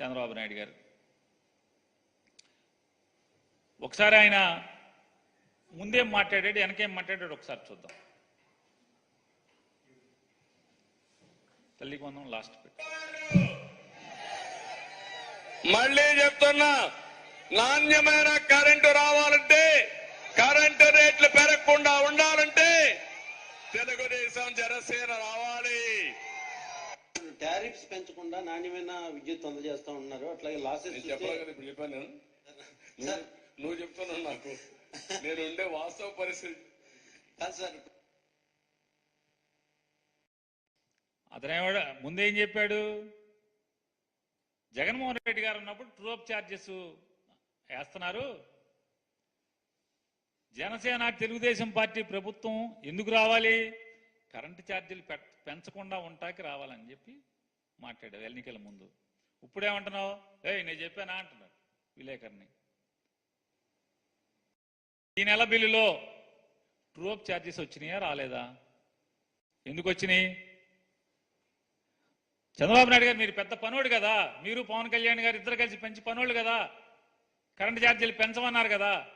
చంద్రబాబు నాయుడు గారు. ఒకసారి ఆయన ముందేం మాట్లాడాడు వెనకేం మాట్లాడాడు ఒకసారి చూద్దాం. తల్లికి వందం లాస్ట్ పెట్టి మళ్ళీ చెప్తున్నా నాణ్యమైన కరెంటు రావాలంటే కరెంటు రేట్లు పెరగకుండా ఉండాలంటే తెలుగుదేశం జనసేన రావాలి. టారిఫ్స్ పెంచకుండా నాణ్యమైన విద్యుత్ అందజేస్తా ఉన్నారు. అట్లాగే లాసెస్ చెప్పాలి ఇప్పుడు చెప్పాను నేను. నువ్వు- నువ్వు చెప్తున్నావు నాకు. నేను ఉండే వాస్తవ పరిస్థితి. కాదు సార్. అతనేవాడు ముందేం చెప్పాడు? జగన్మోహన్ రెడ్డి గారు ఉన్నప్పుడు ట్రూప్ ఛార్జెస్ వేస్తున్నారు. జనసేన తెలుగుదేశం పార్టీ ప్రభుత్వం ఎందుకు రావాలి? కరెంటు ఛార్జీలు పె- పెంచకుండా ఉంటాకి రావాలని చెప్పి మాట్లాడారు ఎన్నికల ముందు. ఇప్పుడేమంటున్నావు? ఏ నేను చెప్పానా అంటున్నాడు విలేకరిని. ఈ నెల బిల్లులో ట్రూఅప్ ఛార్జెస్ వచ్చినాయా రాలేదా? ఎందుకు వచ్చినాయి? చంద్రబాబు నాయుడు గారు మీరు పెద్ద పనోడు కదా. మీరు పవన్ కళ్యాణ్ గారు ఇద్దరు కలిసి పెంచి పనోళ్ళు కదా. కరెంటు ఛార్జీలు పెంచమన్నారు కదా.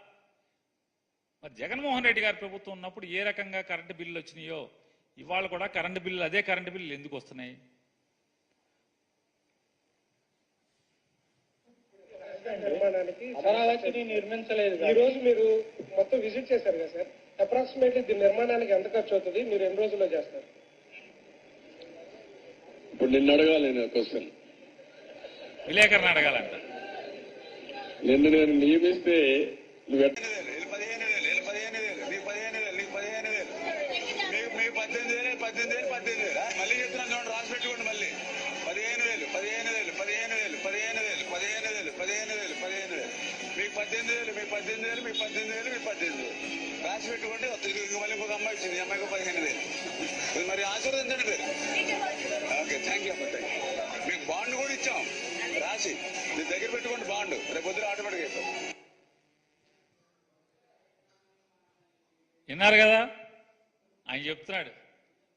మరి జగన్మోహన్ రెడ్డి గారి ప్రభుత్వం ఉన్నప్పుడు ఏ రకంగా కరెంటు బిల్లులు వచ్చినాయో ఇవాళ కూడా కరెంటు బిల్లులు అదే కరెంటు బిల్లులు ఎందుకు వస్తున్నాయి? నిర్మాణానికి అమరావతిని నిర్మించలేదు ఈ రోజు మీరు మొత్తం విజిట్ చేశారు కదా సార్. అప్రాక్సిమేట్లీ దీని నిర్మాణానికి ఎంత ఖర్చు అవుతుంది? మీరు ఎన్ని రోజుల్లో చేస్తారు? ఇప్పుడు నిన్ను అడగాలి నేను క్వశ్చన్ విలేకరణ అడగాలంట. నిన్ను నేను నియమిస్తే నువ్వు ఎట్లా వీళ్ళు పదిహేను వేలు వీళ్ళు పదిహేను వేలు నీకు పదిహేను వేలు నీకు పదిహేను వేలు మీకు మీకు పద్దెనిమిది వేలు పద్దెనిమిది. వేలు మళ్ళీ చెప్తున్నాను చూడండి రాసి పెట్టుకోండి మళ్ళీ. పదిహేను వేలు పదిహేను వేలు పదిహేను వేలు పదిహేను వేలు పదిహేను వేలు పదిహేను వేలు పదిహేను వేలు. మీకు పద్దెనిమిది వేలు మీకు పద్దెనిమిది వేలు మీకు పద్దెనిమిది వేలు మీకు పద్దెనిమిది వేలు. రాసి పెట్టుకోండి వస్తుంది మళ్ళీ ఇంకొక అమ్మాయి వచ్చింది ఈ అమ్మాయికి పదిహేను వేలు. ఇది మరి ఆశీర్వదించండి పేరు ఓకే థ్యాంక్ యూ అమ్మ థ్యాంక్ యూ మీకు బాండ్ కూడా ఇచ్చాం. రాసి మీ దగ్గర పెట్టుకోండి బాండ్. రేపు పొద్దున ఆటోమేటిక్ అయిపోయి విన్నారు కదా? ఆయన చెప్తున్నాడు.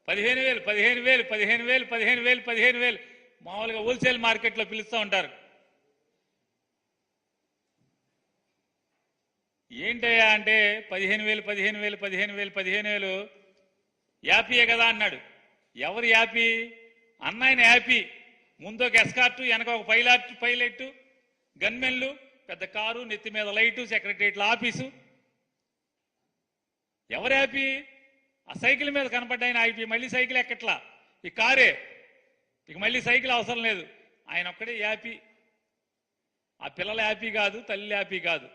పదిహేను వేలు పదిహేను వేలు పదిహేను వేలు పదిహేను వేలు పదిహేను వేలు. మామూలుగా హోల్సేల్ మార్కెట్లో పిలుస్తూ ఉంటారు. ఏంటయ్యా అంటే పదిహేను వేలు పదిహేను వేలు పదిహేను వేలు పదిహేను వేలు? యాపీయే కదా అన్నాడు. ఎవరు యాపీ? అన్నయన యాపీ. ముందు ఒక ఎస్కార్టు వెనక ఒక పైలాట్ పైలెట్ గన్మెన్లు పెద్ద కారు నెత్తి మీద లైటు సెక్రటరియట్ల ఆఫీసు. ఎవరు యాపీ? ఆ సైకిల్ మీద కనపడ్డాయన ఆపి మళ్ళీ సైకిల్ ఎక్కట్లా? ఈ కారే. ఇక మళ్ళీ సైకిల్ అవసరం లేదు. ఆయన ఒక్కడే హ్యాపీ ఆ పిల్లల హ్యాపీ కాదు తల్లి హ్యాపీ కాదు.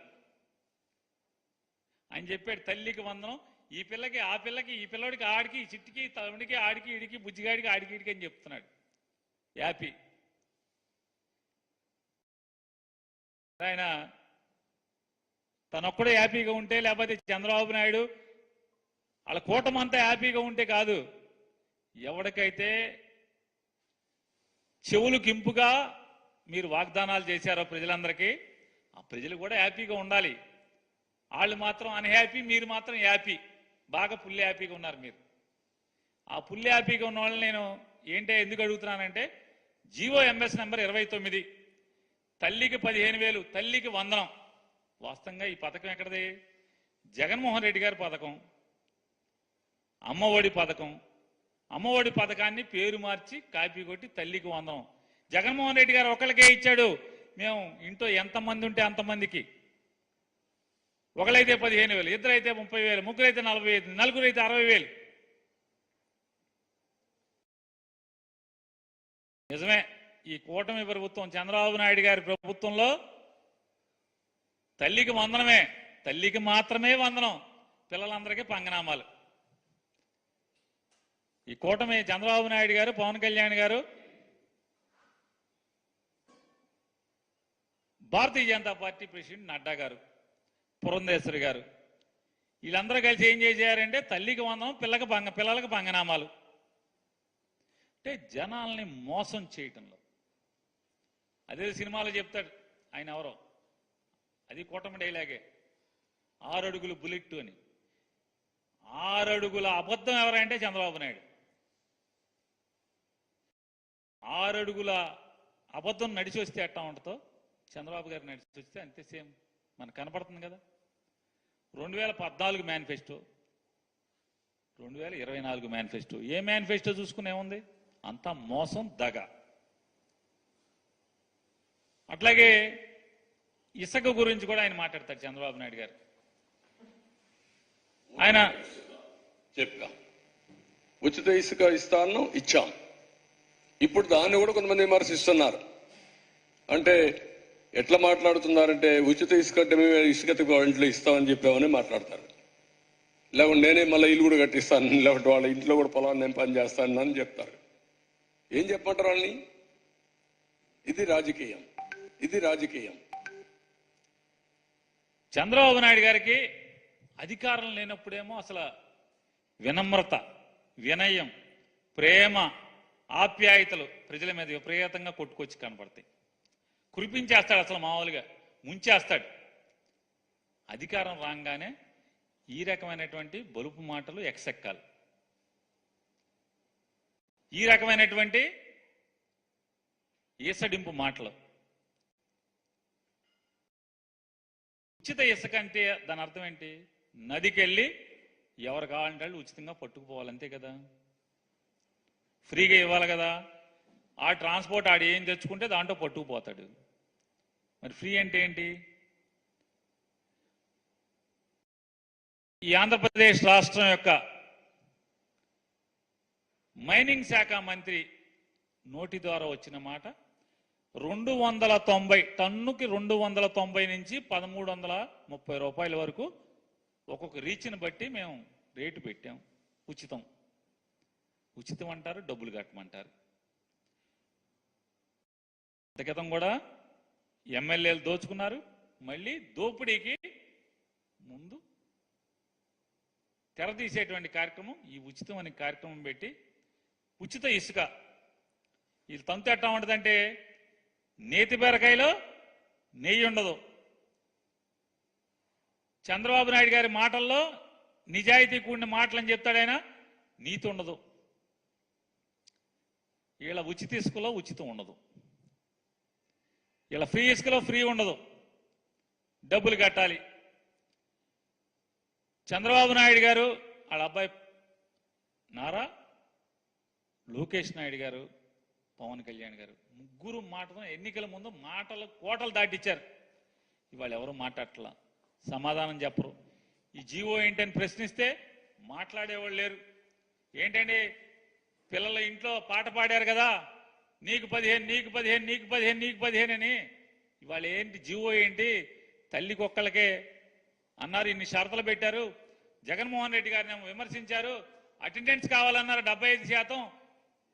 అని చెప్పాడు తల్లికి వందనం. ఈ పిల్లకి ఆ పిల్లకి ఈ పిల్లడికి ఆడికి ఈ చిట్టికి తమిడికి ఆడికి ఇడికి బుజ్జిగాడికి ఆడికి ఇడికి అని చెప్తున్నాడు. హ్యాపీ ఆయన తనొక్కడే హ్యాపీగా ఉంటే లేకపోతే చంద్రబాబు నాయుడు వాళ్ళ కూటమంతా హ్యాపీగా ఉంటే కాదు. ఎవరికైతే చెవులు కింపుగా మీరు వాగ్దానాలు చేశారో ప్రజలందరికీ ఆ ప్రజలు కూడా హ్యాపీగా ఉండాలి. వాళ్ళు మాత్రం అన్హ్యాపీ మీరు మాత్రం హ్యాపీ బాగా పుల్లి హ్యాపీగా ఉన్నారు మీరు. ఆ పుల్లి హ్యాపీగా ఉన్న వాళ్ళని నేను ఏంటో ఎందుకు అడుగుతున్నానంటే జీవో ఎంఎస్ నెంబర్ ఇరవై తొమ్మిది. తల్లికి పదిహేను వేలు తల్లికి వందనం. వాస్తవంగా ఈ పథకం ఎక్కడది? జగన్మోహన్ రెడ్డి గారి పథకం. అమ్మఒడి పథకం. అమ్మఒడి పథకాన్ని పేరు మార్చి కాపీ కొట్టి తల్లికి వందనం జగన్మోహన్ రెడ్డి గారు ఒకరికే ఇచ్చాడు. మేము ఇంట్లో ఎంతమంది ఉంటే అంతమందికి ఒకరైతే పదిహేను వేలు ఇద్దరైతే ముప్పై వేలు ముగ్గురైతే నలభై ఐదు నలుగురు అయితే అరవై వేలు. నిజమే ఈ కూటమి ప్రభుత్వం చంద్రబాబు నాయుడు గారి ప్రభుత్వంలో తల్లికి వందనమే. తల్లికి మాత్రమే వందనం. పిల్లలందరికీ పంగనామాలు. ఈ కూటమి చంద్రబాబు నాయుడు గారు పవన్ కళ్యాణ్ గారు భారతీయ జనతా పార్టీ ప్రెసిడెంట్ నడ్డా గారు పురంధేశ్వరి గారు. వీళ్ళందరూ కలిసి ఏం చేశారంటే తల్లికి వందనం పిల్లకి పంగ పిల్లలకు పంగనామాలు అంటే జనాల్ని మోసం చేయటంలో. అదే సినిమాలో చెప్తాడు ఆయన ఎవరో. అది కూటమి డైలాగే. ఆరడుగులు బుల్లెట్ అని. ఆరడుగుల అబద్ధం ఎవరంటే చంద్రబాబు నాయుడు. ఆరడుగుల అబద్ధం నడిచి వస్తే ఎట్టా ఉంటుందో చంద్రబాబు గారు నడిచి వస్తే అంతే సేమ్ మనకు కనపడుతుంది కదా. రెండు వేల పద్నాలుగు మేనిఫెస్టో రెండు వేల ఇరవై నాలుగు మేనిఫెస్టో ఏ మేనిఫెస్టో చూసుకునేముంది అంత అంతా మోసం దగ. అట్లాగే ఇసుక గురించి కూడా ఆయన మాట్లాడతారు చంద్రబాబు నాయుడు గారు. ఆయన చెప్పా. ఉచిత ఇసుక ఇస్తాను ఇచ్చాం. ఇప్పుడు దాన్ని కూడా కొంతమంది విమర్శిస్తున్నారు. అంటే ఎట్లా మాట్లాడుతున్నారంటే ఉచిత ఇసుక అంటే మేము ఇసుక ఇంట్లో ఇస్తామని చెప్పామని మాట్లాడతారు. లేకుంటే నేనే మళ్ళీ ఇల్లు కూడా కట్టిస్తాను లేకపోతే వాళ్ళ ఇంట్లో కూడా పొలాన్ని నేను పని చేస్తాను అని చెప్తారు. ఏం చెప్పమంటారు వాళ్ళని? ఇది రాజకీయం. ఇది రాజకీయం. చంద్రబాబు నాయుడు గారికి అధికారం లేనప్పుడేమో అసలు వినమ్రత వినయం ప్రేమ ఆప్యాయతలు ప్రజల మీద విపరీతంగా కొట్టుకొచ్చి కనపడతాయి. కురిపించేస్తాడు అసలు మామూలుగా ముంచేస్తాడు. అధికారం రాగానే ఈ రకమైనటువంటి బలుపు మాటలు ఎక్సెక్కాలి. ఈ రకమైనటువంటి ఈసడింపు మాటలు. ఉచిత ఇసుక అంటే దాని అర్థం ఏంటి? నదికి వెళ్ళి ఎవరు కావాలంటే ఉచితంగా పట్టుకుపోవాలి అంతే కదా? ఫ్రీగా ఇవ్వాలి కదా. ఆ ట్రాన్స్పోర్ట్ ఆడు ఏం తెచ్చుకుంటే దాంట్లో పట్టుకుపోతాడు. మరి ఫ్రీ అంటే ఏంటి? ఈ ఆంధ్రప్రదేశ్ రాష్ట్రం యొక్క మైనింగ్ శాఖ మంత్రి నోటి ద్వారా వచ్చిన మాట రెండు వందల తొంభై టన్నుకి రెండు వందల తొంభై నుంచి పదమూడు వందల ముప్పై రూపాయల వరకు ఒక్కొక్క రీచ్ని బట్టి మేము రేటు పెట్టాం ఉచితం. ఉచితం అంటారు డబ్బులు కట్టమంటారు. ఇంత క్రితం కూడా ఎమ్మెల్యేలు దోచుకున్నారు మళ్ళీ దోపిడీకి ముందు తెర తీసేటువంటి కార్యక్రమం ఈ ఉచితం అనే కార్యక్రమం పెట్టి ఉచిత ఇసుక. వీళ్ళు తంతు ఎట్టా ఉంటుందంటే నేతి బీరకాయలో నెయ్యి ఉండదు. చంద్రబాబు నాయుడు గారి మాటల్లో నిజాయితీ కూడిన మాటలని చెప్తాడైనా నీతి ఉండదు. వీళ్ళ ఉచిత ఇసుకలో ఉచితం ఉండదు. వీళ్ళ ఫ్రీ ఇసుకలో ఫ్రీ ఉండదు. డబ్బులు కట్టాలి. చంద్రబాబు నాయుడు గారు వాళ్ళ అబ్బాయి నారా లోకేష్ నాయుడు గారు పవన్ కళ్యాణ్ గారు ముగ్గురు మాటలు ఎన్నికల ముందు మాటలు కోటలు దాటిచ్చారు. ఇవాళ ఎవరు మాట్లాడట్లా? సమాధానం చెప్పరు. ఈ జీవో ఏంటని ప్రశ్నిస్తే మాట్లాడేవాళ్ళు లేరు. ఏంటండి? పిల్లల ఇంట్లో పాట పాడారు కదా. నీకు పదిహేను నీకు పదిహేను నీకు పదిహేను నీకు పదిహేను అని. ఇవాళ ఏంటి జీవో ఏంటి? తల్లి కుక్కలకే అన్నారు ఇన్ని షరతులు పెట్టారు. జగన్మోహన్ రెడ్డి గారిని విమర్శించారు. అటెండెన్స్ కావాలన్నారు డెబ్బై ఐదు శాతం.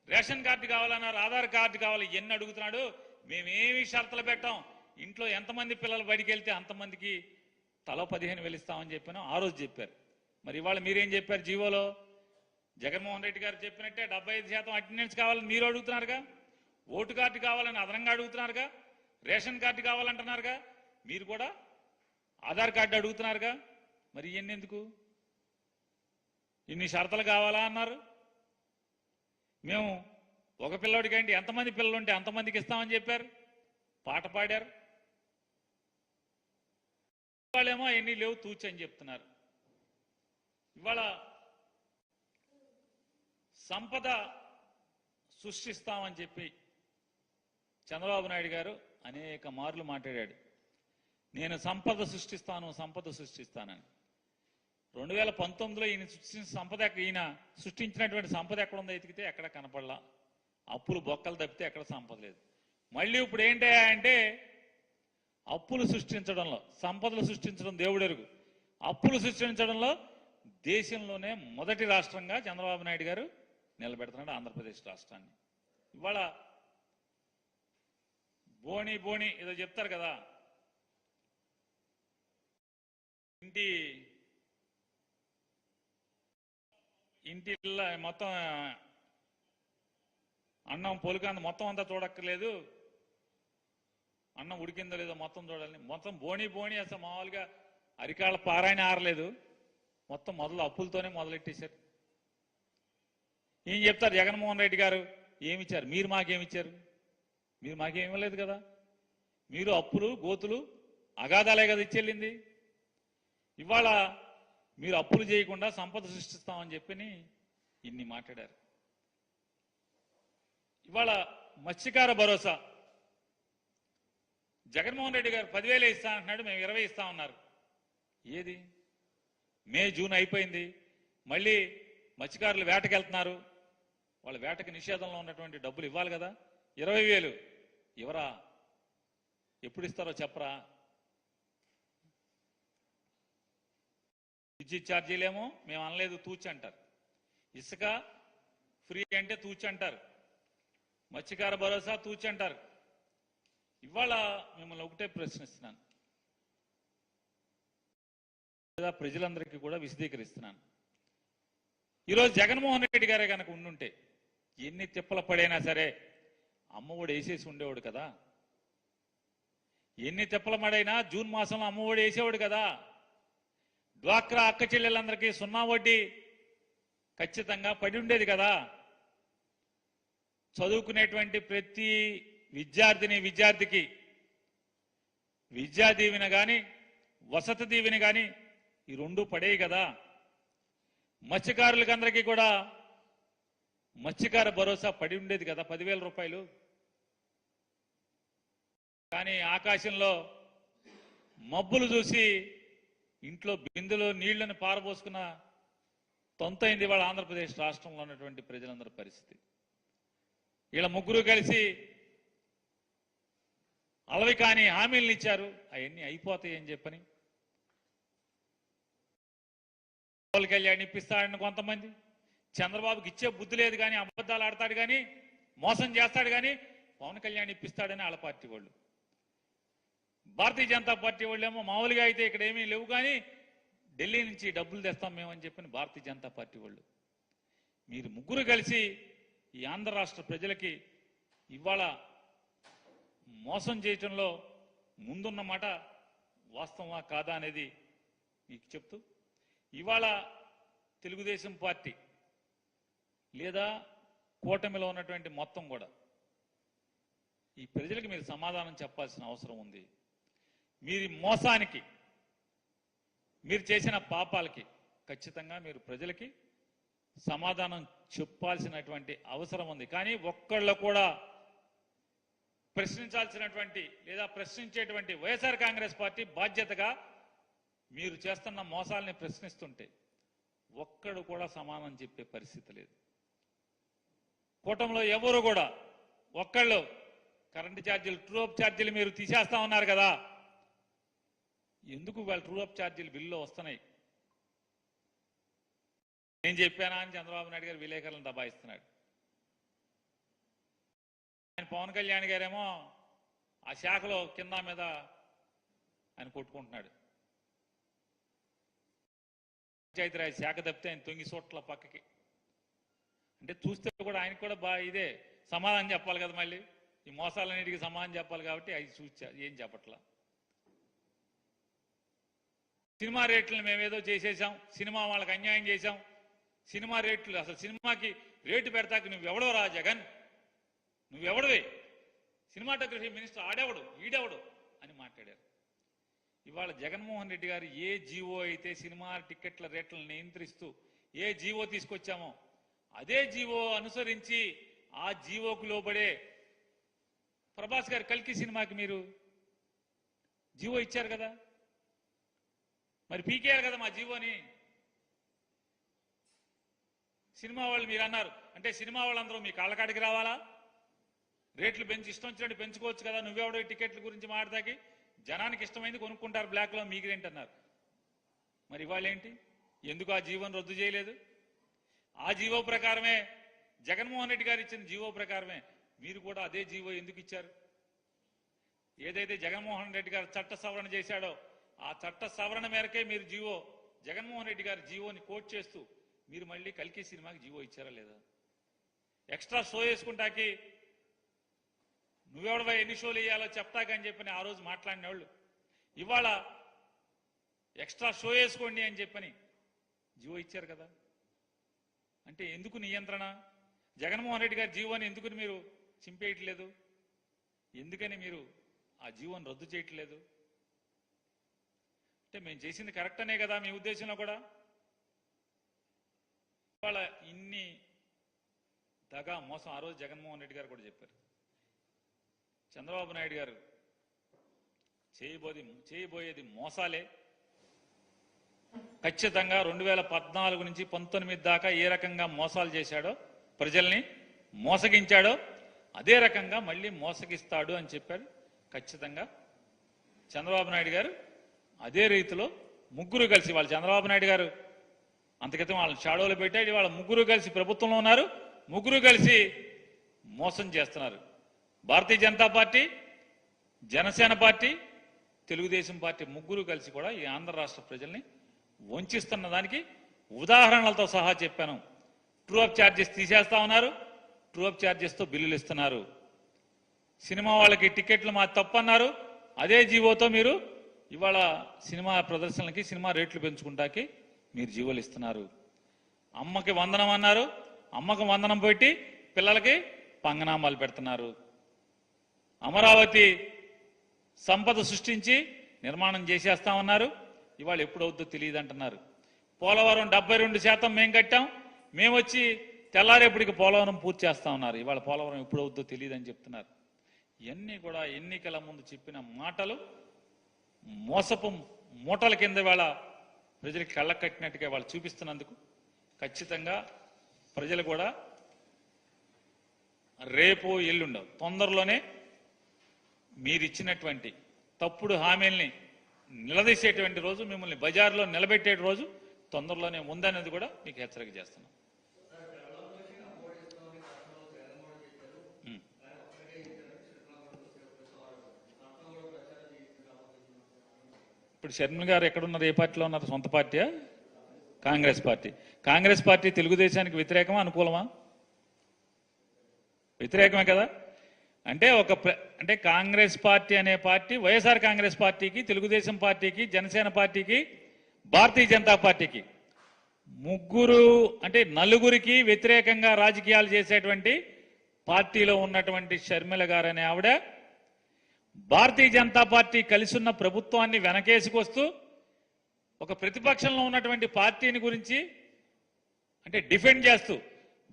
రేషన్ కార్డు కావాలన్నారు ఆధార్ కార్డు కావాలి ఎన్ని అడుగుతున్నాడు? మేమేమి షరతులు పెట్టాం. ఇంట్లో ఎంతమంది పిల్లలు బడికి వెళ్తే అంతమందికి తలో పదిహేను వేలు చెప్పాను. ఆ రోజు చెప్పారు. మరి ఇవాళ మీరేం చెప్పారు జీవోలో? జగన్మోహన్ రెడ్డి గారు చెప్పినట్టే డెబ్బై ఐదు శాతం అటెండెన్స్ కావాలని మీరు అడుగుతున్నారుగా? ఓటు కార్డు కావాలని అదనంగా అడుగుతున్నారుగా? Ration card కావాలంటున్నారుగా? మీరు కూడా ఆధార్ కార్డు అడుగుతున్నారుగా? మరి ఇవన్నీ ఎందుకు? ఇన్ని షరతులు కావాలా అన్నారు? మేము ఒక పిల్లోడికి అంటే ఎంతమంది పిల్లలు ఉంటే అంతమందికి ఇస్తామని చెప్పారు. పాట పాడారు. వాళ్ళేమో ఎన్ని లేవు తూచని అని చెప్తున్నారు. ఇవాళ సంపద సృష్టిస్తామని చెప్పి చంద్రబాబు నాయుడు గారు అనేక మార్లు మాట్లాడాడు. నేను సంపద సృష్టిస్తాను సంపద సృష్టిస్తానని. రెండు వేల పంతొమ్మిదిలో ఈయన సృష్టించిన సంపద ఈయన సృష్టించినటువంటి సంపద ఎక్కడ ఉందో ఎతికితే ఎక్కడ కనపడలా. అప్పులు బొక్కలు తప్పితే ఎక్కడ సంపద లేదు. మళ్ళీ ఇప్పుడు ఏంటి అంటే అప్పులు సృష్టించడంలో సంపదలు సృష్టించడం దేవుడెరుగు. అప్పులు సృష్టించడంలో దేశంలోనే మొదటి రాష్ట్రంగా చంద్రబాబు నాయుడు గారు నిలబెడుతున్నాడు ఆంధ్రప్రదేశ్ రాష్ట్రాన్ని. ఇవాళ బోని బోని ఏదో చెప్తారు కదా. ఇంటి ఇంటి మొత్తం అన్నం పొలికంద మొత్తం అంతా చూడక్కర్లేదు. అన్నం ఉడికిందో లేదో మొత్తం చూడాలని మొత్తం బోని బోని అసలు మామూలుగా అరికాళ్ళ పారాయణ ఆరలేదు. మొత్తం మొదలు అప్పులతోనే మొదలెట్టేశారు. ఏం చెప్తారు జగన్మోహన్ రెడ్డి గారు? ఏమిచ్చారు? మీరు మాకేమిచ్చారు? మీరు మాకేమివ్వలేదు కదా? మీరు అప్పులు గోతులు అగాధాలే కదా ఇచ్చెళ్ళింది. ఇవాళ మీరు అప్పులు చేయకుండా సంపద సృష్టిస్తామని చెప్పి ఇన్ని మాట్లాడారు. ఇవాళ మత్స్యకార భరోసా. జగన్మోహన్ రెడ్డి గారు పదివేలు ఇస్తా అంటున్నాడు మేము ఇరవై ఇస్తా ఉన్నారు ఏది? మే జూన్ అయిపోయింది. మళ్ళీ మత్స్యకారులు వేటకెళ్తున్నారు. వాళ్ళ వేటకి నిషేధంలో ఉన్నటువంటి డబ్బులు ఇవ్వాలి కదా? ఇరవై వేలు. ఇవరా ఎప్పుడు ఇస్తారో చెప్పరా? విద్యుత్ ఛార్జీలేమో? మేము అనలేదు తూచి అంటారు. ఇసుక ఫ్రీ అంటే తూచి అంటారు. మత్స్యకార భరోసా తూచి అంటారు. ఇవాళ మిమ్మల్ని ఒకటే ప్రశ్నిస్తున్నాను. లేదా ప్రజలందరికీ కూడా విశదీకరిస్తున్నాను. ఈరోజు జగన్మోహన్ రెడ్డి గారే కనుక ఉండుంటే ఎన్ని తిప్పల పడైనా సరే అమ్మఒడి వేసేసి ఉండేవాడు కదా. ఎన్ని తిప్పల మడైనా జూన్ మాసంలో అమ్మఒడి వేసేవాడు కదా. డ్వాక్రా అక్క చెల్లెలందరికీ సున్నా వడ్డీ ఖచ్చితంగా పడి ఉండేది కదా. చదువుకునేటువంటి ప్రతి విద్యార్థిని విద్యార్థికి విద్యా దీవెన కానీ వసతి దీవెన కానీ ఈ రెండు పడేవి కదా. మత్స్యకారులకందరికీ కూడా మత్స్యకార భరోసా పడి ఉండేది కదా పదివేల రూపాయలు. కానీ ఆకాశంలో మబ్బులు చూసి ఇంట్లో బిందెలో నీళ్ళను పారబోసుకున్న తొంతైంది వాళ్ళ ఆంధ్రప్రదేశ్ రాష్ట్రంలో ఉన్నటువంటి ప్రజలందరి పరిస్థితి. వీళ్ళ ముగ్గురు కలిసి అలవి కాని హామీలను ఇచ్చారు. అవన్నీ అయిపోతాయి అని చెప్పని పవన్ కళ్యాణ్ ఇప్పిస్తాడని కొంతమంది. చంద్రబాబుకి ఇచ్చే బుద్ధి లేదు కానీ అబద్ధాలు ఆడతాడు కానీ మోసం చేస్తాడు కానీ పవన్ కళ్యాణ్ ఇప్పిస్తాడని వాళ్ళ పార్టీ వాళ్ళు. భారతీయ జనతా పార్టీ వాళ్ళేమో మామూలుగా అయితే ఇక్కడ ఏమీ లేవు కానీ ఢిల్లీ నుంచి డబ్బులు తెస్తాం మేమని చెప్పిన భారతీయ జనతా పార్టీ వాళ్ళు. మీరు ముగ్గురు కలిసి ఈ ఆంధ్ర రాష్ట్ర ప్రజలకి ఇవాళ మోసం చేయటంలో ముందున్న మాట వాస్తవమా కాదా అనేది మీకు చెప్తూ ఇవాళ తెలుగుదేశం పార్టీ లేదా కూటమిలో ఉన్నటువంటి మొత్తం కూడా. ఈ ప్రజలకు మీరు సమాధానం చెప్పాల్సిన అవసరం ఉంది. మీరు మోసానికి మీరు చేసిన పాపాలకి ఖచ్చితంగా మీరు ప్రజలకి సమాధానం చెప్పాల్సినటువంటి అవసరం ఉంది. కానీ ఒక్కళ్ళు కూడా ప్రశ్నించాల్సినటువంటి లేదా ప్రశ్నించేటువంటి వైఎస్ఆర్ కాంగ్రెస్ పార్టీ బాధ్యతగా మీరు చేస్తున్న మోసాలని ప్రశ్నిస్తుంటే ఒక్కడు కూడా సమానం చెప్పే పరిస్థితి లేదు. కూటమిలో ఎవరు కూడా ఒక్కళ్ళు కరెంటు ఛార్జీలు ట్రూ అప్ ఛార్జీలు మీరు తీసేస్తా ఉన్నారు కదా. ఎందుకు వాళ్ళు ట్రూ అప్ ఛార్జీలు బిల్లులో వస్తున్నాయి? నేను చెప్పానా అని చంద్రబాబు నాయుడు గారు విలేకరులను దబాయిస్తున్నాడు. ఆయన పవన్ కళ్యాణ్ గారేమో ఆ శాఖలో కింద మీద ఆయన కొట్టుకుంటున్నాడు. పంచాయతీరాజ్ శాఖ తప్పితే ఆయన తొంగి చోట్ల పక్కకి. అంటే చూస్తే కూడా ఆయనకు కూడా బా ఇదే సమాధానం చెప్పాలి కదా మళ్ళీ. ఈ మోసాలన్నిటికీ సమాధానం చెప్పాలి కాబట్టి అది చూచా ఏం చెప్పట్లా. సినిమా రేట్లను మేమేదో చేసేసాం సినిమా వాళ్ళకి అన్యాయం చేశాం. సినిమా రేట్లు అసలు సినిమాకి రేటు పెడతాక నువ్వెవడో రా జగన్. నువ్వెవడవే? సినిమాటోగ్రఫీ మినిస్టర్ ఆడెవడు? ఈడెవడు? అని మాట్లాడారు. ఇవాళ జగన్మోహన్ రెడ్డి గారు ఏ జీవో అయితే సినిమా టికెట్ల రేట్లను నియంత్రిస్తూ ఏ జీవో తీసుకొచ్చామో అదే జీవో అనుసరించి ఆ జీవోకు లోబడే ప్రభాస్ గారు కల్కి సినిమాకి మీరు జీవో ఇచ్చారు కదా? మరి పీకేయాలి కదా మా జీవోని? సినిమా వాళ్ళు మీరు అన్నారు. అంటే సినిమా వాళ్ళందరూ మీ కాళ్ళకాడికి రావాలా? రేట్లు పెంచి ఇష్టం వచ్చినట్టు పెంచుకోవచ్చు కదా? నువ్వెవడో టికెట్ల గురించి మాట్లాడతాకి? జనానికి ఇష్టమైంది కొనుక్కుంటారు బ్లాక్లో మీకేంటన్నారు? మరి ఇవాళ ఏంటి ఎందుకు ఆ జీవోని రద్దు చేయలేదు? ఆ జీవో ప్రకారమే జగన్మోహన్ రెడ్డి గారు ఇచ్చిన జీవో ప్రకారమే మీరు కూడా అదే జీవో ఎందుకు ఇచ్చారు? ఏదైతే జగన్మోహన్ రెడ్డి గారు చట్ట సవరణ చేశాడో ఆ చట్ట సవరణ మేరకే మీరు జీవో జగన్మోహన్ రెడ్డి గారి జీవోని కోట్ చేస్తూ మీరు మళ్ళీ కల్కి సినిమాకి జీవో ఇచ్చారా లేదా? ఎక్స్ట్రా షో వేసుకుంటాకి నువ్వెవడవా ఎన్ని షోలు వేయాలో చెప్తాకని చెప్పని ఆ రోజు మాట్లాడిన వాళ్ళు ఇవాళ ఎక్స్ట్రా షో వేసుకోండి అని చెప్పని జీవో ఇచ్చారు కదా? అంటే ఎందుకు నియంత్రణ? జగన్మోహన్ రెడ్డి గారి జీవోని ఎందుకు మీరు చింపేయట్లేదు? ఎందుకని మీరు ఆ జీవోని రద్దు చేయట్లేదు? అంటే మేము చేసింది కరెక్ట్ అనే కదా మీ ఉద్దేశంలో కూడా? ఇవాళ ఇన్ని దగా మోసం ఆ రోజు జగన్మోహన్ రెడ్డి గారు కూడా చెప్పారు. చంద్రబాబు నాయుడు గారు చేయబోది చేయబోయేది మోసాలే. ఖచ్చితంగా రెండు వేల పద్నాలుగు నుంచి పంతొమ్మిది దాకా ఏ రకంగా మోసాలు చేశాడో ప్రజల్ని మోసగించాడో అదే రకంగా మళ్ళీ మోసగిస్తాడు అని చెప్పారు ఖచ్చితంగా చంద్రబాబు నాయుడు గారు అదే రీతిలో ముగ్గురు కలిసి వాళ్ళు చంద్రబాబు నాయుడు గారు అంతకైతే వాళ్ళని షాడోలో పెట్టాడు వాళ్ళ ముగ్గురు కలిసి ప్రభుత్వంలో ఉన్నారు ముగ్గురు కలిసి మోసం చేస్తున్నారు. Bharatiya Janata Party Janasena Party Telugu Desam Party ముగ్గురు కలిసి కూడా ఈ ఆంధ్ర రాష్ట్ర ప్రజల్ని వంచిస్తున్న దానికి ఉదాహరణలతో సహా చెప్పాను. ట్రూ అప్ ఛార్జెస్ తీసేస్తా ఉన్నారు. ట్రూ అప్ ఛార్జెస్తో బిల్లులు ఇస్తున్నారు. సినిమా వాళ్ళకి టికెట్లు మా తప్పన్నారు. అదే జీవోతో మీరు ఇవాళ సినిమా ప్రదర్శనలకి సినిమా రేట్లు పెంచుకుంటాకి మీరు జీవోలు ఇస్తున్నారు. అమ్మకి వందనం అన్నారు. అమ్మకి వందనం పెట్టి పిల్లలకి పంగనామాలు పెడుతున్నారు. అమరావతి సంపద సృష్టించి నిర్మాణం చేసేస్తా ఉన్నారు. ఇవాళ ఎప్పుడవుద్దో తెలియదు అంటున్నారు. పోలవరం డెబ్బై రెండు శాతం మేము కట్టాం. మేము వచ్చి తెల్లారేపటికి పోలవరం పూర్తి చేస్తా ఉన్నారు. ఇవాళ పోలవరం ఎప్పుడవుద్దో తెలియదు అని చెప్తున్నారు. ఇవన్నీ కూడా ఎన్నికల ముందు చెప్పిన మాటలు మోసపు మూటల కింద వేళ ప్రజలకి కళ్ళ కట్టినట్టుగా వాళ్ళు చూపిస్తున్నందుకు ఖచ్చితంగా ప్రజలు కూడా రేపు ఎల్లుండవు తొందరలోనే మీరు ఇచ్చినటువంటి తప్పుడు హామీల్ని నిలదీసేటువంటి రోజు మిమ్మల్ని బజార్లో నిలబెట్టే రోజు తొందరలోనే ఉందనేది కూడా మీకు హెచ్చరిక చేస్తున్నాం. ఇప్పుడు షర్మిల గారు ఎక్కడున్నారు? ఏ పార్టీలో ఉన్నారు? సొంత పార్టీయా? కాంగ్రెస్ పార్టీ. కాంగ్రెస్ పార్టీ తెలుగుదేశానికి వ్యతిరేకమా? అనుకూలమా? వ్యతిరేకమే కదా? అంటే ఒక అంటే కాంగ్రెస్ పార్టీ అనే పార్టీ వైఎస్ఆర్ కాంగ్రెస్ పార్టీకి తెలుగుదేశం పార్టీకి జనసేన పార్టీకి భారతీయ జనతా పార్టీకి. ముగ్గురు అంటే నలుగురికి వ్యతిరేకంగా రాజకీయాలు చేసేటువంటి పార్టీలో ఉన్నటువంటి షర్మిల గారు అనే ఆవిడ. భారతీయ జనతా పార్టీ కలిసిన్న ప్రభుత్వాన్ని వెనకేసుకొస్తూ ఒక ప్రతిపక్షంలో ఉన్నటువంటి పార్టీని గురించి అంటే డిఫెండ్ చేస్తూ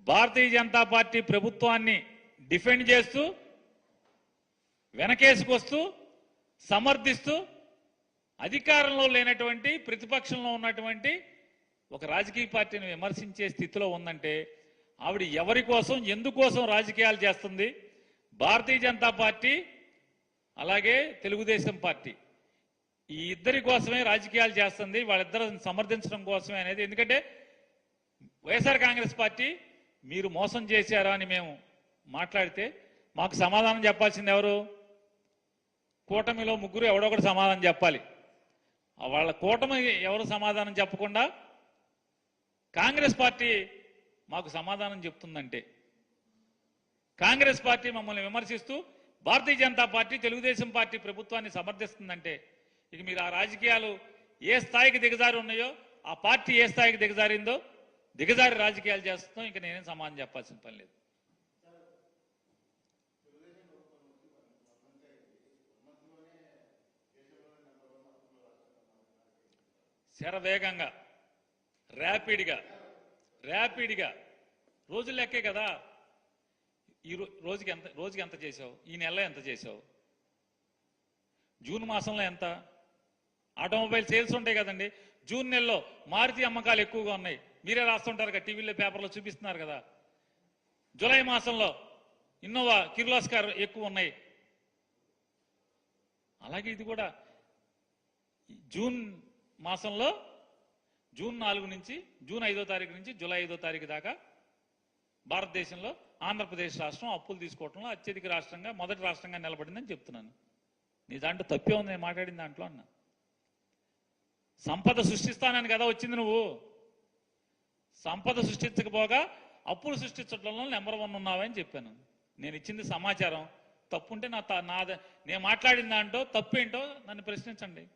భారతీయ జనతా పార్టీ ప్రభుత్వాన్ని డిఫెండ్ చేస్తూ వెనకేసుకొస్తూ సమర్థిస్తూ అధికారంలో లేనటువంటి ప్రతిపక్షంలో ఉన్నటువంటి ఒక రాజకీయ పార్టీని విమర్శించే స్థితిలో ఉందంటే ఆవిడ ఎవరి కోసం ఎందుకోసం రాజకీయాలు చేస్తుంది? భారతీయ జనతా పార్టీ అలాగే తెలుగుదేశం పార్టీ. ఈ ఇద్దరి కోసమే రాజకీయాలు చేస్తుంది వాళ్ళిద్దరిని సమర్థించడం కోసమే అనేది. ఎందుకంటే వైఎస్ఆర్ కాంగ్రెస్ పార్టీ మీరు మోసం చేశారా అని మేము మాట్లాడితే మాకు సమాధానం చెప్పాల్సింది ఎవరు? కూటమిలో ముగ్గురు ఎవడొకటి ఒకటి సమాధానం చెప్పాలి. వాళ్ళ కూటమి ఎవరు సమాధానం చెప్పకుండా కాంగ్రెస్ పార్టీ మాకు సమాధానం చెప్తుందంటే. కాంగ్రెస్ పార్టీ మమ్మల్ని విమర్శిస్తూ భారతీయ జనతా పార్టీ తెలుగుదేశం పార్టీ ప్రభుత్వాన్ని సమర్థిస్తుందంటే ఇక మీరు ఆ రాజకీయాలు ఏ స్థాయికి దిగజారి ఉన్నాయో ఆ పార్టీ ఏ స్థాయికి దిగజారిందో దిగజారి రాజకీయాలు చేస్తుందో ఇంకా నేనేం సమాధానం చెప్పాల్సిన పని లేదు. శరవేగంగా ర్యాపిడ్గా ర్యాపిడ్గా రోజులు లెక్కే కదా. ఈ రోజుకి ఎంత రోజుకి ఎంత చేసావు ఈ నెల ఎంత చేసావు జూన్ మాసంలో ఎంత? ఆటోమొబైల్ సేల్స్ ఉంటాయి కదండి. జూన్ నెలలో మారుతి అమ్మకాలు ఎక్కువగా ఉన్నాయి. మీరే రాస్తుంటారు కదా టీవీలో పేపర్లో చూపిస్తున్నారు కదా. జూలై మాసంలో ఇన్నోవా కిర్లాస్కర్ ఎక్కువ ఉన్నాయి. అలాగే ఇది కూడా. జూన్ మాసంలో జూన్ నాలుగు నుంచి జూన్ ఐదో తారీఖు నుంచి జూలై ఐదో తారీఖు దాకా భారతదేశంలో ఆంధ్రప్రదేశ్ రాష్ట్రం అప్పులు తీసుకోవడంలో అత్యధిక రాష్ట్రంగా మొదటి రాష్ట్రంగా నిలబడిందని చెప్తున్నాను. నీ దాంట్లో తప్పే ఉంది నేను మాట్లాడిన దాంట్లో అన్నా. సంపద సృష్టిస్తానని కదా వచ్చింది నువ్వు. సంపద సృష్టించకపోగా అప్పులు సృష్టించడంలో నెంబర్ వన్ ఉన్నావని చెప్పాను. నేను ఇచ్చింది సమాచారం. తప్పుంటే నా తా- నా నేను మాట్లాడిన దాంట్లో తప్పేంటో నన్ను ప్రశ్నించండి.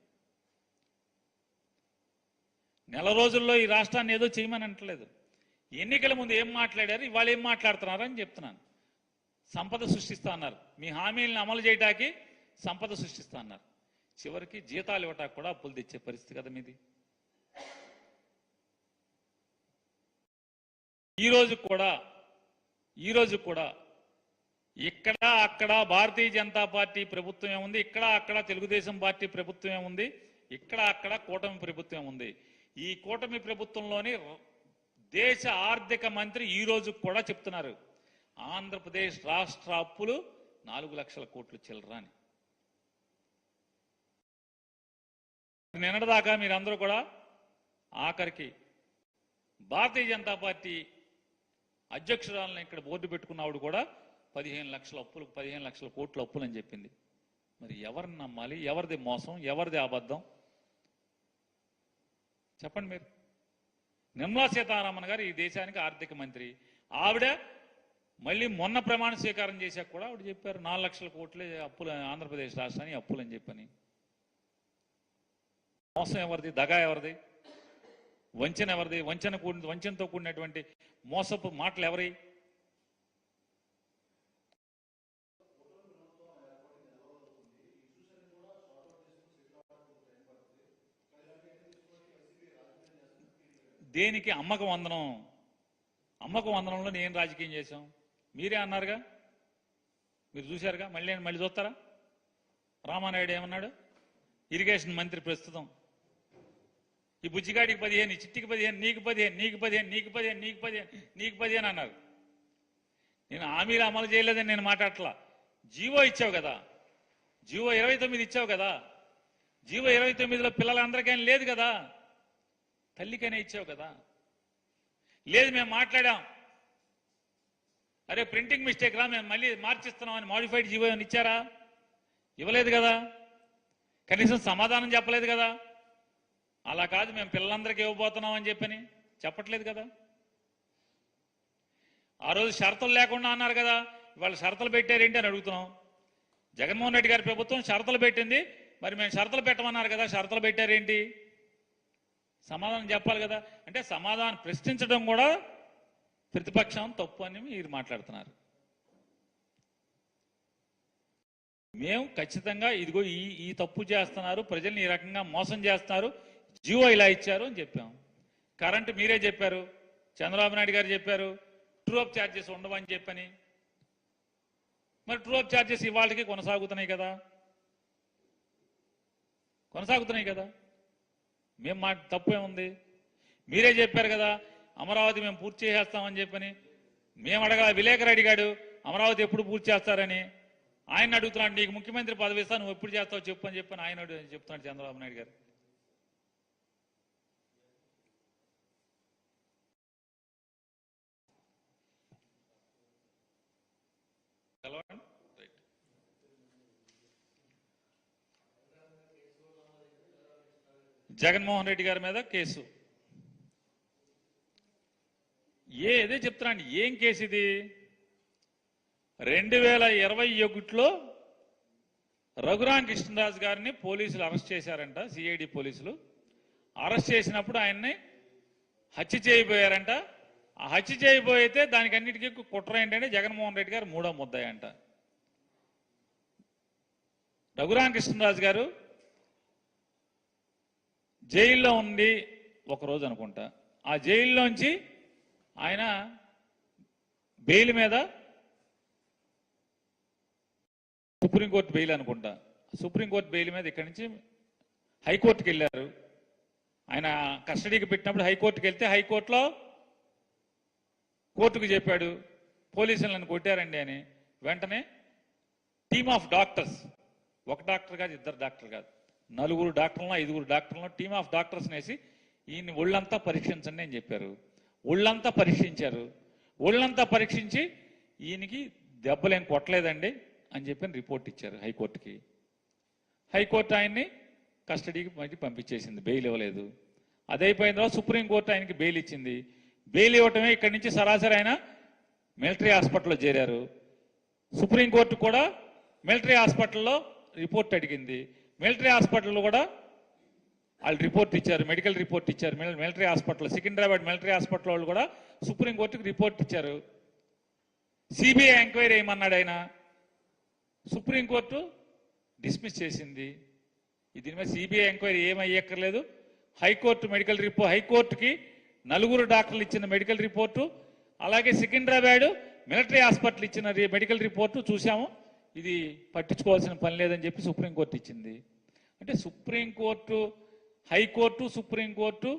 నెల రోజుల్లో ఈ రాష్ట్రాన్ని ఏదో చేయమని అంటలేదు. ఎన్నికల ముందు ఏం మాట్లాడారు? ఇవాళ ఏం మాట్లాడుతున్నారు అని చెప్తున్నాను. సంపద సృష్టిస్తా అన్నారు. మీ హామీలను అమలు చేయటానికి సంపద సృష్టిస్తా అన్నారు. చివరికి జీతాలు ఇవ్వటానికి కూడా అప్పులు తెచ్చే పరిస్థితి కదా మీది. ఈ రోజు కూడా ఈ రోజు కూడా ఇక్కడ అక్కడ భారతీయ జనతా పార్టీ ప్రభుత్వమే ఉంది. ఇక్కడ అక్కడ తెలుగుదేశం పార్టీ ప్రభుత్వమే ఉంది. ఇక్కడ అక్కడ కూటమి ప్రభుత్వం ఉంది. ఈ కూటమి ప్రభుత్వంలోని దేశ ఆర్థిక మంత్రి ఈ రోజు కూడా చెప్తున్నారు. ఆంధ్రప్రదేశ్ రాష్ట్ర అప్పులు నాలుగు లక్షల కోట్లు చిల్లరాని నిన్నటిదాకా మీరందరూ కూడా ఆఖరికి భారతీయ జనతా పార్టీ అధ్యక్షురాలను ఇక్కడ బోర్డు పెట్టుకున్నవాడు కూడా పదిహేను లక్షల అప్పులు పదిహేను లక్షల కోట్ల అప్పులు అని చెప్పింది. మరి ఎవరిని నమ్మాలి? ఎవరిది మోసం? ఎవరిది అబద్ధం? చెప్పండి మీరు. నిర్మలా సీతారామన్ గారు ఈ దేశానికి ఆర్థిక మంత్రి. ఆవిడ మళ్ళీ మొన్న ప్రమాణ స్వీకారం చేశాక కూడా ఆవిడ చెప్పారు నాలుగు లక్షల కోట్లే అప్పులు ఆంధ్రప్రదేశ్ రాష్ట్రానికి అప్పులు అని చెప్పని. మోసం ఎవరిది? దగా ఎవరిది? వంచన ఎవరిది? వంచన కూడి వంచనతో కూడినటువంటి మోసపు మాటలు ఎవరి? దేనికి అమ్మక వందనం? అమ్మక వందనంలో నేను రాజకీయం చేశాం. మీరే అన్నారుగా? మీరు చూశారుగా? మళ్ళీ మళ్ళీ చూస్తారా? రామానాయుడు ఏమన్నాడు? ఇరిగేషన్ మంత్రి ప్రస్తుతం. ఈ బుజ్జిగాడికి పదిహేను ఈ చిట్టికి పదిహేను నీకు పదిహేను నీకు పదిహేను నీకు పదిహేను నీకు పదిహేను నీకు పదిహేను అన్నారు. నేను హామీలు అమలు చేయలేదని నేను మాట్లాడట్లా. జీవో ఇచ్చావు కదా. జీవో ఇరవై తొమ్మిది ఇచ్చావు కదా. జీవో ఇరవై తొమ్మిదిలో పిల్లలందరికీ లేదు కదా. తల్లికైనా ఇచ్చావు కదా? లేదు మేము మాట్లాడాం. అరే ప్రింటింగ్ మిస్టేక్ రా మేము మళ్ళీ మార్చిస్తున్నామని మాడిఫైడ్ జీవో అని ఇచ్చారా? ఇవ్వలేదు కదా. కనీసం సమాధానం చెప్పలేదు కదా. అలా కాదు మేము పిల్లలందరికీ ఇవ్వబోతున్నాం అని చెప్పని చెప్పట్లేదు కదా. ఆ రోజు షరతులు లేకుండా అన్నారు కదా వాళ్ళు షరతులు పెట్టారేంటి అని అడుగుతున్నాం. జగన్మోహన్ రెడ్డి గారి ప్రభుత్వం షరతులు పెట్టింది మరి మేము షరతులు పెట్టమన్నారు కదా షరతులు పెట్టారేంటి? సమాధానం చెప్పాలి కదా. అంటే సమాధానం ప్రశ్నించడం కూడా ప్రతిపక్షం తప్పు అని మీరు మాట్లాడుతున్నారు. మేము ఖచ్చితంగా ఇదిగో ఈ ఈ తప్పు చేస్తున్నారు ప్రజల్ని ఈ రకంగా మోసం చేస్తున్నారు జియో ఇలా ఇచ్చారు అని చెప్పాం. కరెంటు మీరే చెప్పారు చంద్రబాబు నాయుడు గారు చెప్పారు ట్రూ అప్ ఛార్జెస్ ఉండవని చెప్పని. మరి ట్రూ అప్ ఛార్జెస్ ఇవాళకి కొనసాగుతున్నాయి కదా. కొనసాగుతున్నాయి కదా. మేము మా తప్పు ఏముంది మీరే చెప్పారు కదా అమరావతి మేము పూర్తి చేసేస్తామని చెప్పని. మేము అడగాల విలేకరు అడిగాడు అమరావతి ఎప్పుడు పూర్తి చేస్తారని. ఆయన అడుగుతున్నాడు నీకు ముఖ్యమంత్రి పదవి ఇస్తా నువ్వు ఎప్పుడు చేస్తావు చెప్పు అని చెప్పని ఆయన అడుగు- చెప్తున్నాడు చంద్రబాబు నాయుడు గారు. కలవండి. రైట్. జగన్మోహన్ రెడ్డి గారి మీద కేసు. ఏ ఇదే చెప్తున్నాను ఏం కేసు ఇది? రెండు వేల ఇరవై ఒకటిలో రఘురామ్ కృష్ణరాజు గారిని పోలీసులు అరెస్ట్ చేశారంట సిఐడి పోలీసులు. అరెస్ట్ చేసినప్పుడు ఆయన్ని హత్య చేయబోయారంట. ఆ హత్య చేయబోయితే దానికి అన్నిటికీ కుట్ర ఏంటంటే జగన్మోహన్ రెడ్డి గారు మూడో ముద్దాయంట అంట. కృష్ణరాజు గారు జైల్లో ఉండి ఒక రోజు అనుకుంటా. ఆ జైల్లోంచి ఆయన బెయిల్ మీద సుప్రీంకోర్టు బెయిల్ అనుకుంటా. సుప్రీంకోర్టు బెయిల్ మీద ఇక్కడి నుంచి హైకోర్టుకి వెళ్ళారు. ఆయన కస్టడీకి పెట్టినప్పుడు హైకోర్టుకి వెళ్తే హైకోర్టులో కోర్టుకు చెప్పాడు పోలీసులు నన్ను కొట్టారండి అని. వెంటనే టీమ్ ఆఫ్ డాక్టర్స్ ఒక డాక్టర్ కాదు ఇద్దరు డాక్టర్ కాదు. నలుగురు డాక్టర్లను ఐదుగురు డాక్టర్లను టీమ్ ఆఫ్ డాక్టర్స్ వేసి ఈయన్ని ఒళ్ళంతా పరీక్షించండి అని చెప్పారు. ఒళ్ళంతా పరీక్షించారు. ఒళ్ళంతా పరీక్షించి ఈయనకి దెబ్బలేం కొట్టలేదండి అని చెప్పి రిపోర్ట్ ఇచ్చారు హైకోర్టుకి. హైకోర్టు ఆయన్ని కస్టడీకి మళ్ళీ పంపించేసింది బెయిల్ ఇవ్వలేదు. అదైపోయిన తర్వాత సుప్రీంకోర్టు ఆయనకి బెయిల్ ఇచ్చింది. బెయిల్ ఇవ్వటమే ఇక్కడి నుంచి సరాసరి ఆయన మిలిటరీ హాస్పిటల్లో చేరారు. సుప్రీంకోర్టు కూడా మిలిటరీ హాస్పిటల్లో రిపోర్ట్ అడిగింది. మిలిటరీ హాస్పిటల్లో కూడా వాళ్ళు రిపోర్ట్ ఇచ్చారు మెడికల్ రిపోర్ట్ ఇచ్చారు. Military hospital Secunderabad military hospital వాళ్ళు కూడా సుప్రీంకోర్టుకి రిపోర్ట్ ఇచ్చారు. సిబిఐ ఎంక్వైరీ ఏమన్నాడు ఆయన? సుప్రీంకోర్టు డిస్మిస్ చేసింది. దీని మీద సిబిఐ ఎంక్వైరీ ఏమయ్యక్కర్లేదు. హైకోర్టు మెడికల్ రిపోర్ట్ హైకోర్టుకి నలుగురు డాక్టర్లు ఇచ్చిన మెడికల్ రిపోర్టు అలాగే సికింద్రాబాద్ మిలిటరీ హాస్పిటల్ ఇచ్చిన మెడికల్ రిపోర్టు చూసాము ఇది పట్టించుకోవాల్సిన పని లేదని చెప్పి సుప్రీంకోర్టు ఇచ్చింది. అంటే సుప్రీంకోర్టు హైకోర్టు సుప్రీంకోర్టు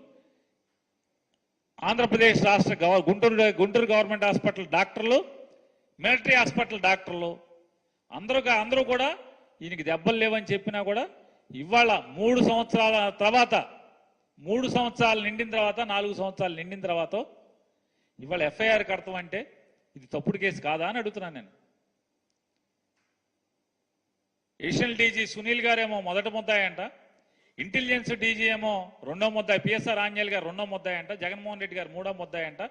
ఆంధ్రప్రదేశ్ రాష్ట్ర గవ- గుంటూరు గుంటూరు గవర్నమెంట్ హాస్పిటల్ డాక్టర్లు మిలిటరీ హాస్పిటల్ డాక్టర్లు అందరూ అందరూ కూడా ఈయనకి దెబ్బలు లేవని చెప్పినా కూడా ఇవాళ మూడు సంవత్సరాల తర్వాత మూడు సంవత్సరాలు నిండిన తర్వాత నాలుగు సంవత్సరాలు నిండిన తర్వాత ఇవాళ ఎఫ్ఐఆర్ కడతామంటే ఇది తప్పుడు కేసు కాదా అని అడుగుతున్నాను నేను. ఏషియన్ డీజీ సునీల్ గారేమో మొదట ముద్దాయంట. ఇంటెలిజెన్స్ డీజీ ఏమో రెండో ముద్దాయి. పిఎస్ఆర్ ఆంజనేయులు గారు రెండో ముద్దాయంట. జగన్మోహన్ రెడ్డి గారు మూడో ముద్దాయంట.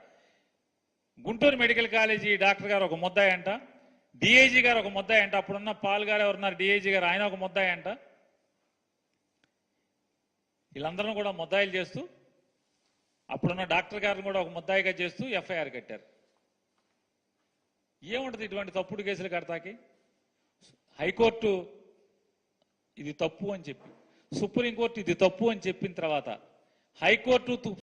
గుంటూరు మెడికల్ కాలేజీ డాక్టర్ గారు ఒక ముద్దాయంట. డిఐజీ గారు ఒక ముద్దాయంట. అప్పుడున్న పాల్ గారు ఎవరున్నారు? డిఐజీ గారు ఆయన ఒక ముద్దాయంట. వీళ్ళందరూ కూడా ముద్దాయిలు చేస్తూ అప్పుడున్న డాక్టర్ గారిని కూడా ఒక ముద్దాయిగా చేస్తూ ఎఫ్ఐఆర్ కట్టారు. ఏముంటుంది ఇటువంటి తప్పుడు కేసులు కడతాకి? హైకోర్టు ఇది తప్పు అని చెప్పి. సుప్రీంకోర్టు ఇది తప్పు అని చెప్పిన తర్వాత హైకోర్టు